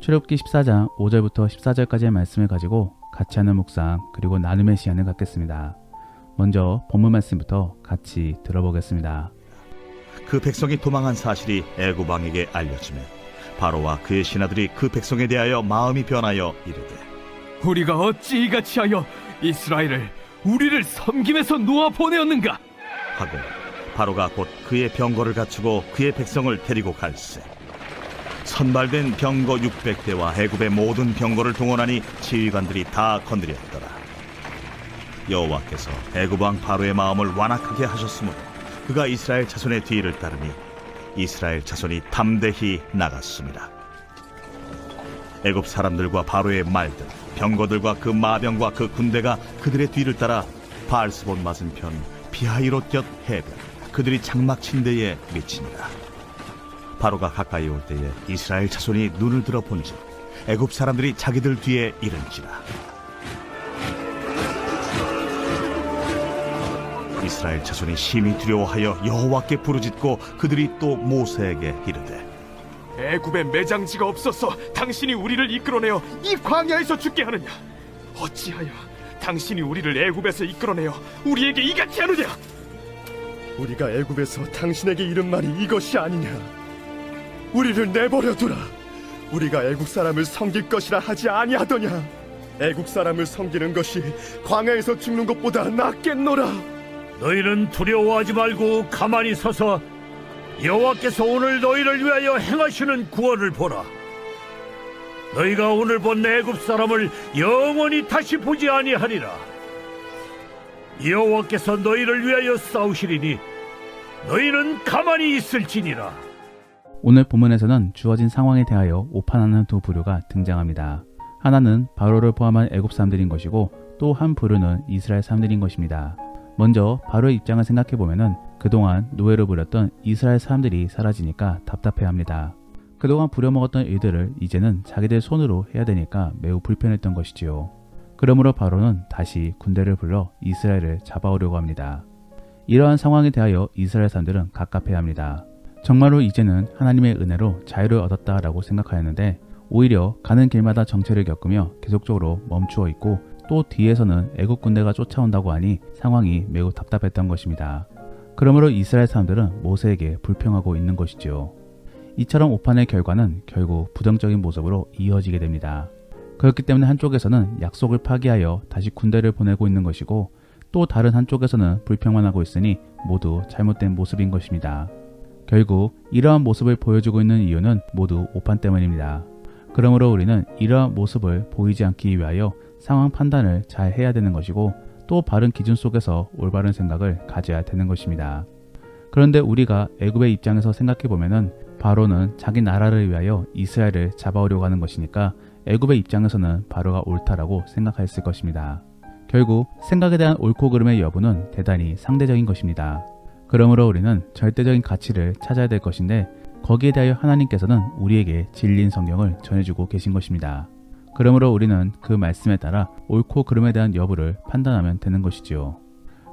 출애굽기 14장 5절부터 14절까지의 말씀을 가지고 같이 하는 묵상 그리고 나눔의 시간을 갖겠습니다. 먼저 본문 말씀부터 같이 들어보겠습니다. 그 백성이 도망한 사실이 애굽 왕에게 알려지매 바로와 그의 신하들이 그 백성에 대하여 마음이 변하여 이르되 우리가 어찌 이같이 하여 이스라엘을 우리를 섬김에서 놓아 보내었는가? 하고 바로가 곧 그의 병거를 갖추고 그의 백성을 데리고 갈새 선발된 병거 600대와 애굽의 모든 병거를 동원하니 지휘관들이 다 건드렸더라. 여호와께서 애굽 왕 바로의 마음을 완악하게 하셨으므로 그가 이스라엘 자손의 뒤를 따르니 이스라엘 자손이 담대히 나갔습니다. 애굽 사람들과 바로의 말들 병거들과 그 마병과 그 군대가 그들의 뒤를 따라 바알스본 맞은편 비하이롯 곁 해변 그들이 장막 침대에 미치니라 바로가 가까이 올 때에 이스라엘 자손이 눈을 들어 본즉 애굽 사람들이 자기들 뒤에 이른지라 이스라엘 자손이 심히 두려워하여 여호와께 부르짖고 그들이 또 모세에게 이르되 애굽에 매장지가 없어서 당신이 우리를 이끌어내어 이 광야에서 죽게 하느냐? 어찌하여 당신이 우리를 애굽에서 이끌어내어 우리에게 이같이 하느냐? 우리가 애굽에서 당신에게 이른 말이 이것이 아니냐? 우리를 내버려 두라. 우리가 애국 사람을 섬길 것이라 하지 아니하더냐? 애국 사람을 섬기는 것이 광야에서 죽는 것보다 낫겠노라. 너희는 두려워하지 말고 가만히 서서 여호와께서 오늘 너희를 위하여 행하시는 구원을 보라. 너희가 오늘 본 애굽 사람을 영원히 다시 보지 아니하리라. 여호와께서 너희를 위하여 싸우시리니 너희는 가만히 있을지니라. 오늘 본문에서는 주어진 상황에 대하여 오판하는 두 부류가 등장합니다. 하나는 바로를 포함한 애굽 사람들인 것이고 또 한 부류는 이스라엘 사람들인 것입니다. 먼저 바로의 입장을 생각해 보면은 그동안 노예로 부렸던 이스라엘 사람들이 사라지니까 답답해합니다. 그동안 부려먹었던 일들을 이제는 자기들 손으로 해야 되니까 매우 불편했던 것이지요. 그러므로 바로는 다시 군대를 불러 이스라엘을 잡아오려고 합니다. 이러한 상황에 대하여 이스라엘 사람들은 갑갑해합니다. 정말로 이제는 하나님의 은혜로 자유를 얻었다라고 생각하였는데 오히려 가는 길마다 정체를 겪으며 계속적으로 멈추어 있고 또 뒤에서는 애국 군대가 쫓아온다고 하니 상황이 매우 답답했던 것입니다. 그러므로 이스라엘 사람들은 모세에게 불평하고 있는 것이죠. 이처럼 오판의 결과는 결국 부정적인 모습으로 이어지게 됩니다. 그렇기 때문에 한쪽에서는 약속을 파기하여 다시 군대를 보내고 있는 것이고 또 다른 한쪽에서는 불평만 하고 있으니 모두 잘못된 모습인 것입니다. 결국 이러한 모습을 보여주고 있는 이유는 모두 오판 때문입니다. 그러므로 우리는 이러한 모습을 보이지 않기 위하여 상황 판단을 잘 해야 되는 것이고 또 바른 기준 속에서 올바른 생각을 가져야 되는 것입니다. 그런데 우리가 애굽의 입장에서 생각해 보면은 바로는 자기 나라를 위하여 이스라엘을 잡아오려고 하는 것이니까 애굽의 입장에서는 바로가 옳다라고 생각했을 것입니다. 결국 생각에 대한 옳고 그름의 여부는 대단히 상대적인 것입니다. 그러므로 우리는 절대적인 가치를 찾아야 될 것인데 거기에 대하여 하나님께서는 우리에게 진리인 성경을 전해주고 계신 것입니다. 그러므로 우리는 그 말씀에 따라 옳고 그름에 대한 여부를 판단하면 되는 것이지요.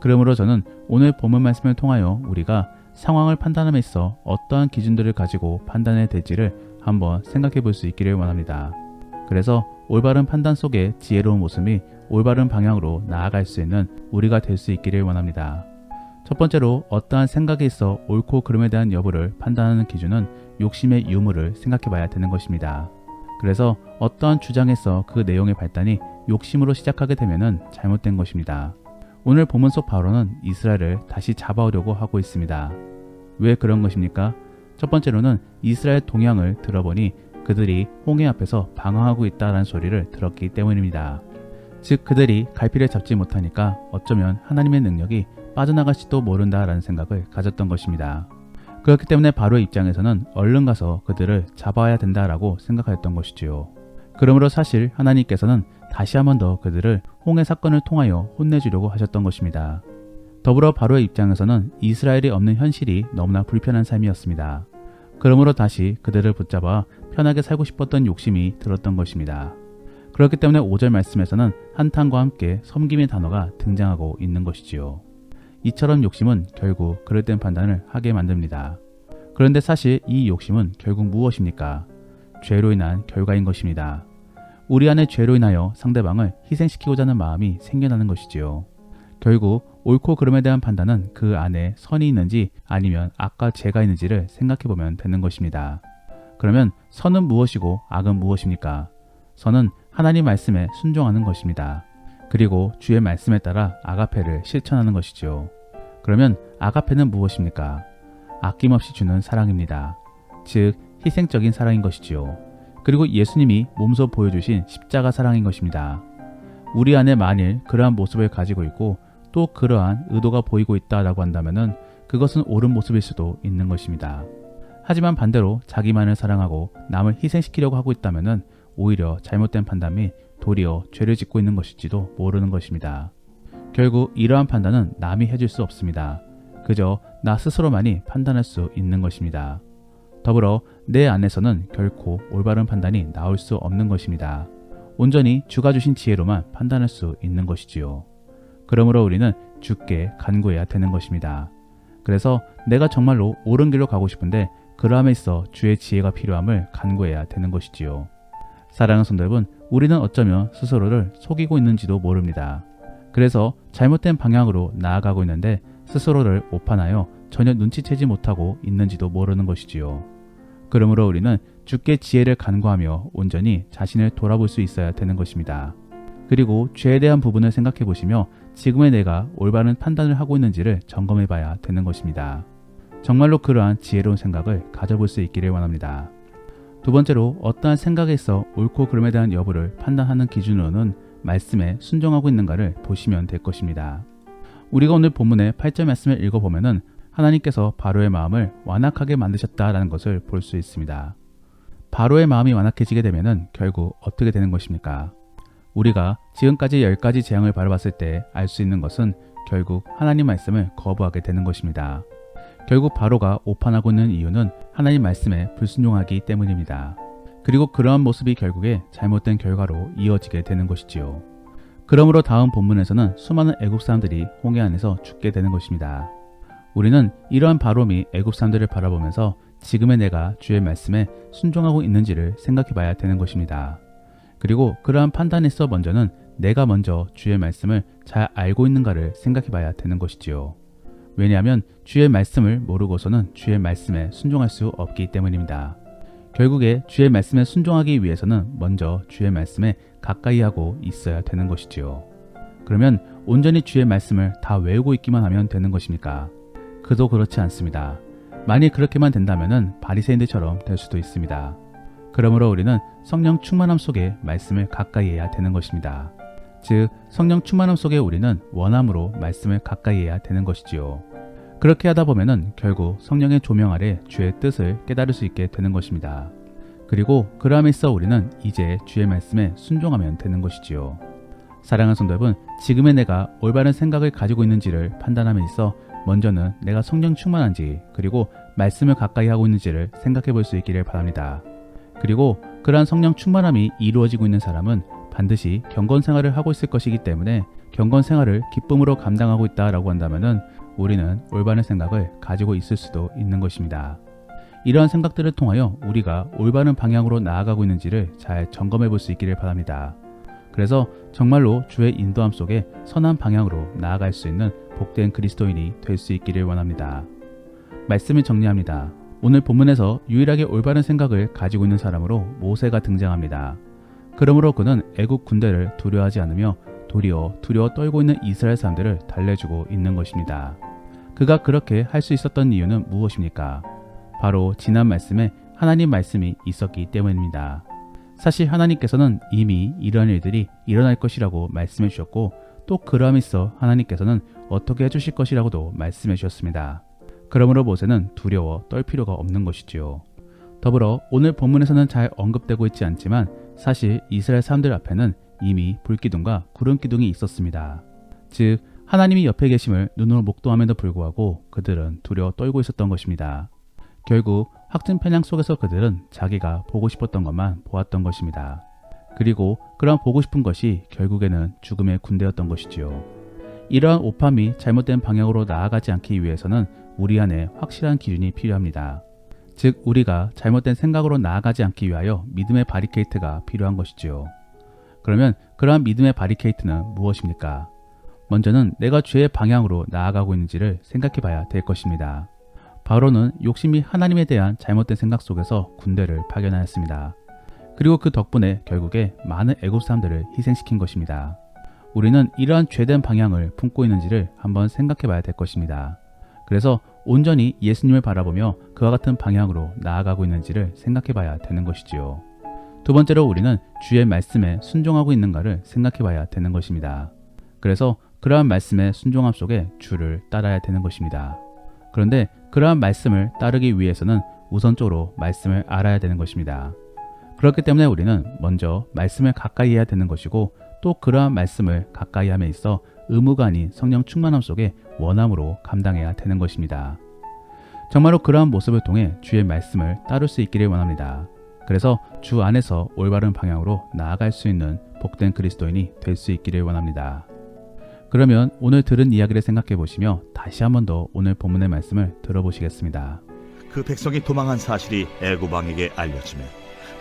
그러므로 저는 오늘 본문 말씀을 통하여 우리가 상황을 판단함에 있어 어떠한 기준들을 가지고 판단해야 될지를 한번 생각해 볼 수 있기를 원합니다. 그래서 올바른 판단 속에 지혜로운 모습이 올바른 방향으로 나아갈 수 있는 우리가 될 수 있기를 원합니다. 첫 번째로 어떠한 생각에 있어 옳고 그름에 대한 여부를 판단하는 기준은 욕심의 유무를 생각해 봐야 되는 것입니다. 그래서 어떠한 주장에서 그 내용의 발단이 욕심으로 시작하게 되면 잘못된 것입니다. 오늘 본문 속 바로는 이스라엘을 다시 잡아오려고 하고 있습니다. 왜 그런 것입니까? 첫 번째로는 이스라엘 동향을 들어보니 그들이 홍해 앞에서 방황하고 있다는 소리를 들었기 때문입니다. 즉 그들이 갈피를 잡지 못하니까 어쩌면 하나님의 능력이 빠져나갈지도 모른다라는 생각을 가졌던 것입니다. 그렇기 때문에 바로의 입장에서는 얼른 가서 그들을 잡아야 된다라고 생각하였던 것이지요. 그러므로 사실 하나님께서는 다시 한 번 더 그들을 홍해 사건을 통하여 혼내주려고 하셨던 것입니다. 더불어 바로의 입장에서는 이스라엘이 없는 현실이 너무나 불편한 삶이었습니다. 그러므로 다시 그들을 붙잡아 편하게 살고 싶었던 욕심이 들었던 것입니다. 그렇기 때문에 5절 말씀에서는 한탄과 함께 섬김의 단어가 등장하고 있는 것이지요. 이처럼 욕심은 결국 그럴된 판단을 하게 만듭니다. 그런데 사실 이 욕심은 결국 무엇입니까? 죄로 인한 결과인 것입니다. 우리 안에 죄로 인하여 상대방을 희생시키고자 하는 마음이 생겨나는 것이지요. 결국 옳고 그름에 대한 판단은 그 안에 선이 있는지 아니면 악과 죄가 있는지를 생각해 보면 되는 것입니다. 그러면 선은 무엇이고 악은 무엇입니까? 선은 하나님 말씀에 순종하는 것입니다. 그리고 주의 말씀에 따라 아가페를 실천하는 것이죠. 그러면 아가페는 무엇입니까? 아낌없이 주는 사랑입니다. 즉 희생적인 사랑인 것이지요. 그리고 예수님이 몸소 보여주신 십자가 사랑인 것입니다. 우리 안에 만일 그러한 모습을 가지고 있고 또 그러한 의도가 보이고 있다라고 한다면은 그것은 옳은 모습일 수도 있는 것입니다. 하지만 반대로 자기만을 사랑하고 남을 희생시키려고 하고 있다면은 오히려 잘못된 판단 및 도리어 죄를 짓고 있는 것일지도 모르는 것입니다. 결국 이러한 판단은 남이 해줄 수 없습니다. 그저 나 스스로만이 판단할 수 있는 것입니다. 더불어 내 안에서는 결코 올바른 판단이 나올 수 없는 것입니다. 온전히 주가 주신 지혜로만 판단할 수 있는 것이지요. 그러므로 우리는 주께 간구해야 되는 것입니다. 그래서 내가 정말로 옳은 길로 가고 싶은데 그러함에 있어 주의 지혜가 필요함을 간구해야 되는 것이지요. 사랑하는 성도 여러분, 우리는 어쩌면 스스로를 속이고 있는지도 모릅니다. 그래서 잘못된 방향으로 나아가고 있는데 스스로를 오판하여 전혀 눈치채지 못하고 있는지도 모르는 것이지요. 그러므로 우리는 주께 지혜를 간구하며 온전히 자신을 돌아볼 수 있어야 되는 것입니다. 그리고 죄에 대한 부분을 생각해 보시며 지금의 내가 올바른 판단을 하고 있는지를 점검해 봐야 되는 것입니다. 정말로 그러한 지혜로운 생각을 가져볼 수 있기를 원합니다. 두 번째로 어떠한 생각에 있어 옳고 그름에 대한 여부를 판단하는 기준으로는 말씀에 순종하고 있는가를 보시면 될 것입니다. 우리가 오늘 본문의 8절 말씀을 읽어보면은 하나님께서 바로의 마음을 완악하게 만드셨다라는 것을 볼 수 있습니다. 바로의 마음이 완악해지게 되면은 결국 어떻게 되는 것입니까? 우리가 지금까지 열 가지 재앙을 바라봤을 때 알 수 있는 것은 결국 하나님 말씀을 거부하게 되는 것입니다. 결국 바로가 오판하고 있는 이유는 하나님 말씀에 불순종하기 때문입니다. 그리고 그러한 모습이 결국에 잘못된 결과로 이어지게 되는 것이지요. 그러므로 다음 본문에서는 수많은 애국 사람들이 홍해 안에서 죽게 되는 것입니다. 우리는 이러한 바로미 애국 사람들을 바라보면서 지금의 내가 주의 말씀에 순종하고 있는지를 생각해 봐야 되는 것입니다. 그리고 그러한 판단에서 먼저는 내가 먼저 주의 말씀을 잘 알고 있는가를 생각해 봐야 되는 것이지요. 왜냐하면 주의 말씀을 모르고서는 주의 말씀에 순종할 수 없기 때문입니다. 결국에 주의 말씀에 순종하기 위해서는 먼저 주의 말씀에 가까이 하고 있어야 되는 것이지요. 그러면 온전히 주의 말씀을 다 외우고 있기만 하면 되는 것입니까? 그도 그렇지 않습니다. 만일 그렇게만 된다면 바리새인들처럼 될 수도 있습니다. 그러므로 우리는 성령 충만함 속에 말씀을 가까이 해야 되는 것입니다. 즉 성령 충만함 속에 우리는 원함으로 말씀을 가까이 해야 되는 것이지요. 그렇게 하다 보면은 결국 성령의 조명 아래 주의 뜻을 깨달을 수 있게 되는 것입니다. 그리고 그러함에 있어 우리는 이제 주의 말씀에 순종하면 되는 것이지요. 사랑하는 성도 여러분, 지금의 내가 올바른 생각을 가지고 있는지를 판단함에 있어 먼저는 내가 성령 충만한지 그리고 말씀을 가까이 하고 있는지를 생각해 볼 수 있기를 바랍니다. 그리고 그러한 성령 충만함이 이루어지고 있는 사람은 반드시 경건 생활을 하고 있을 것이기 때문에 경건 생활을 기쁨으로 감당하고 있다라고 한다면은 우리는 올바른 생각을 가지고 있을 수도 있는 것입니다. 이러한 생각들을 통하여 우리가 올바른 방향으로 나아가고 있는지를 잘 점검해 볼 수 있기를 바랍니다. 그래서 정말로 주의 인도함 속에 선한 방향으로 나아갈 수 있는 복된 그리스도인이 될 수 있기를 원합니다. 말씀을 정리합니다. 오늘 본문에서 유일하게 올바른 생각을 가지고 있는 사람으로 모세가 등장합니다. 그러므로 그는 애국 군대를 두려워하지 않으며 도리어 두려워 떨고 있는 이스라엘 사람들을 달래주고 있는 것입니다. 그가 그렇게 할 수 있었던 이유는 무엇입니까? 바로 지난 말씀에 하나님 말씀이 있었기 때문입니다. 사실 하나님께서는 이미 이러한 일들이 일어날 것이라고 말씀해 주셨고 또 그러함에 있어 하나님께서는 어떻게 해주실 것이라고도 말씀해 주셨습니다. 그러므로 모세는 두려워 떨 필요가 없는 것이지요. 더불어 오늘 본문에서는 잘 언급되고 있지 않지만 사실 이스라엘 사람들 앞에는 이미 불기둥과 구름 기둥이 있었습니다. 즉 하나님이 옆에 계심을 눈으로 목도함에도 불구하고 그들은 두려워 떨고 있었던 것입니다. 결국 확증 편향 속에서 그들은 자기가 보고 싶었던 것만 보았던 것입니다. 그리고 그러한 보고 싶은 것이 결국에는 죽음의 군대였던 것이지요. 이러한 오팜이 잘못된 방향으로 나아가지 않기 위해서는 우리 안에 확실한 기준이 필요합니다. 즉 우리가 잘못된 생각으로 나아가지 않기 위하여 믿음의 바리케이트가 필요한 것이지요. 그러면 그러한 믿음의 바리케이트는 무엇입니까? 먼저는 내가 죄의 방향으로 나아가고 있는지를 생각해 봐야 될 것입니다. 바로는 욕심이 하나님에 대한 잘못된 생각 속에서 군대를 파견하였습니다. 그리고 그 덕분에 결국에 많은 애굽 사람들을 희생시킨 것입니다. 우리는 이러한 죄된 방향을 품고 있는지를 한번 생각해 봐야 될 것입니다. 그래서 온전히 예수님을 바라보며 그와 같은 방향으로 나아가고 있는지를 생각해 봐야 되는 것이지요. 두 번째로 우리는 주의 말씀에 순종하고 있는가를 생각해 봐야 되는 것입니다. 그래서 그러한 말씀의 순종함 속에 주를 따라야 되는 것입니다. 그런데 그러한 말씀을 따르기 위해서는 우선적으로 말씀을 알아야 되는 것입니다. 그렇기 때문에 우리는 먼저 말씀을 가까이 해야 되는 것이고 또 그러한 말씀을 가까이 함에 있어 의무가 아닌 성령 충만함 속에 원함으로 감당해야 되는 것입니다. 정말로 그러한 모습을 통해 주의 말씀을 따를 수 있기를 원합니다. 그래서 주 안에서 올바른 방향으로 나아갈 수 있는 복된 그리스도인이 될 수 있기를 원합니다. 그러면 오늘 들은 이야기를 생각해 보시며 다시 한번 더 오늘 본문의 말씀을 들어보시겠습니다. 그 백성이 도망한 사실이 애굽 왕에게 알려지매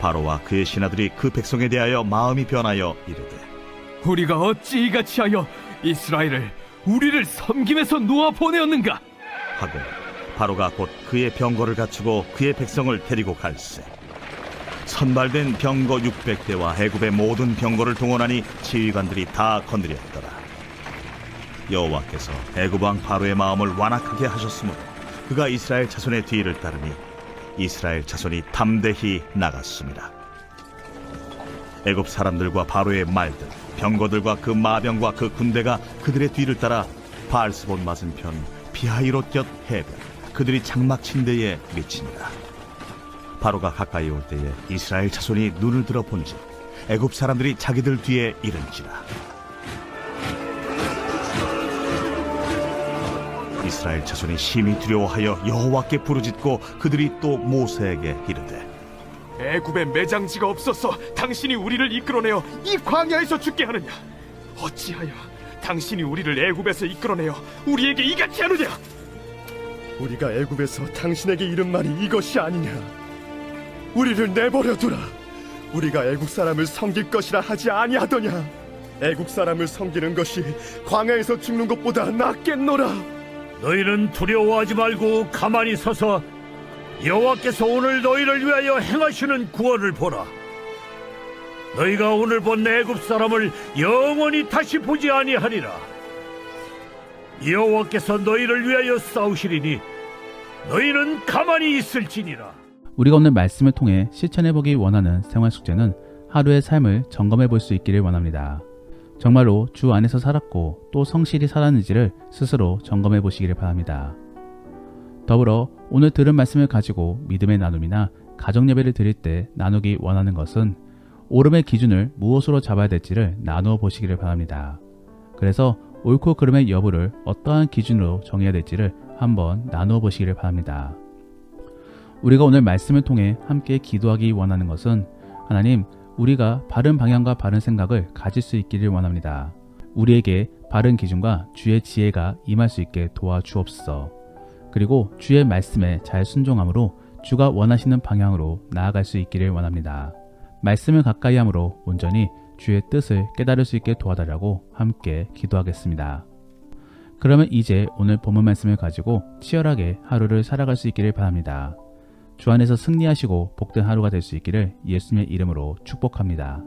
바로와 그의 신하들이 그 백성에 대하여 마음이 변하여 이르되 우리가 어찌 이같이 하여 이스라엘을 우리를 섬김에서 놓아 보내었는가? 하고 바로가 곧 그의 병거를 갖추고 그의 백성을 데리고 갈새 선발된 병거 600대와 애굽의 모든 병거를 동원하니 지휘관들이 다 건드렸더라 여호와께서 애굽 왕 바로의 마음을 완악하게 하셨으므로 그가 이스라엘 자손의 뒤를 따르니 이스라엘 자손이 담대히 나갔습니다. 애굽 사람들과 바로의 말들 병거들과 그 마병과 그 군대가 그들의 뒤를 따라 바알스본 맞은편 비하이롯 곁 해변 그들이 장막 친 데에 미치니라 바로가 가까이 올 때에 이스라엘 자손이 눈을 들어 본즉 애굽 사람들이 자기들 뒤에 이른지라 이스라엘 자손이 심히 두려워하여 여호와께 부르짖고 그들이 또 모세에게 이르되 애굽에 매장지가 없어서 당신이 우리를 이끌어내어 이 광야에서 죽게 하느냐? 어찌하여 당신이 우리를 애굽에서 이끌어내어 우리에게 이같이 하느냐? 우리가 애굽에서 당신에게 이른 말이 이것이 아니냐 우리를 내버려 두라 우리가 애국 사람을 섬길 것이라 하지 아니하더냐 애국 사람을 섬기는 것이 광야에서 죽는 것보다 낫겠노라 너희는 두려워하지 말고 가만히 서서 여호와께서 오늘 너희를 위하여 행하시는 구원을 보라. 너희가 오늘 본 애굽 사람을 영원히 다시 보지 아니하리라. 여호와께서 너희를 위하여 싸우시리니 너희는 가만히 있을지니라. 우리가 오늘 말씀을 통해 실천해 보기 원하는 생활 숙제는 하루의 삶을 점검해 볼 수 있기를 원합니다. 정말로 주 안에서 살았고 또 성실히 살았는지를 스스로 점검해 보시기를 바랍니다. 더불어 오늘 들은 말씀을 가지고 믿음의 나눔이나 가정 예배를 드릴 때 나누기 원하는 것은 오름의 기준을 무엇으로 잡아야 될지를 나누어 보시기를 바랍니다. 그래서 옳고 그름의 여부를 어떠한 기준으로 정해야 될지를 한번 나누어 보시기를 바랍니다. 우리가 오늘 말씀을 통해 함께 기도하기 원하는 것은 하나님, 우리가 바른 방향과 바른 생각을 가질 수 있기를 원합니다. 우리에게 바른 기준과 주의 지혜가 임할 수 있게 도와주옵소서. 그리고 주의 말씀에 잘 순종함으로 주가 원하시는 방향으로 나아갈 수 있기를 원합니다. 말씀을 가까이 함으로 온전히 주의 뜻을 깨달을 수 있게 도와달라고 함께 기도하겠습니다. 그러면 이제 오늘 본문 말씀을 가지고 치열하게 하루를 살아갈 수 있기를 바랍니다. 주 안에서 승리하시고 복된 하루가 될 수 있기를 예수님의 이름으로 축복합니다.